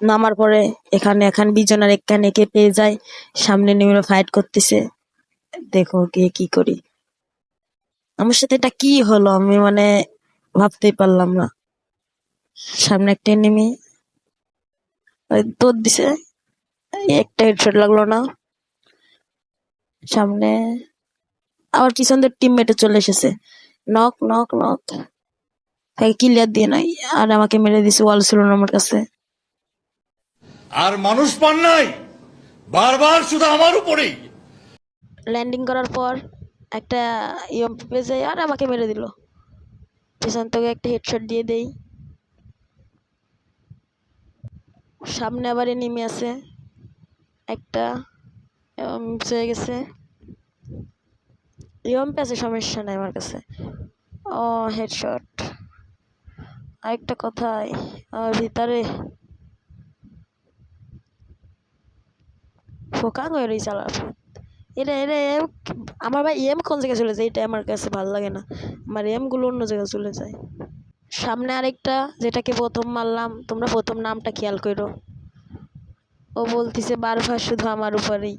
নামার পরে এখানে এখানে বিজনের এখানে কে পেয়ে যায়, সামনে নেমে ফাইট করতেছে। দেখো গিয়ে কি করি। আমার সাথে এটা কি হলো আমি মানে ভাবতেই পারলাম না। সামনে একটা এনিমি দৌড় দিছে। একটা হেডশট লাগল না। সামনে আবার পিছন দিয়ে টিমমেটে চলে এসেছে। নক নক নক ক্লিয়ার দিয়ে নাই। আর আমাকে মেরে দিছে ওয়াল ছিল আমার কাছে। আর মানুষ পান নাই। বারবার শুধু আমার উপরেই। ল্যান্ডিং করার পর একটা ইয়ম যায় আর আমাকে মেরে দিল। পেছন থেকে একটা হেডশট দিয়ে দেই। সামনে আবার নেমে আছে। একটা মিস হয়ে গেছে। ইয়ম আছে সমস্যা নাই আমার কাছে। ও হেডশট আরেকটা কথাই ভিতরে ফোকা হয়ে রয়েছে আলাপ। এটা এটা এম, আমার ভাই এম কোন জায়গায় চলে যায়, এটা আমার কাছে ভালো লাগে না। আমার এমগুলো অন্য জায়গায় চলে যায়। সামনে আরেকটা, যেটাকে প্রথম মারলাম, তোমরা প্রথম নামটা খেয়াল করো। ও বলতিছে, বারবার শুধু আমার উপরেই।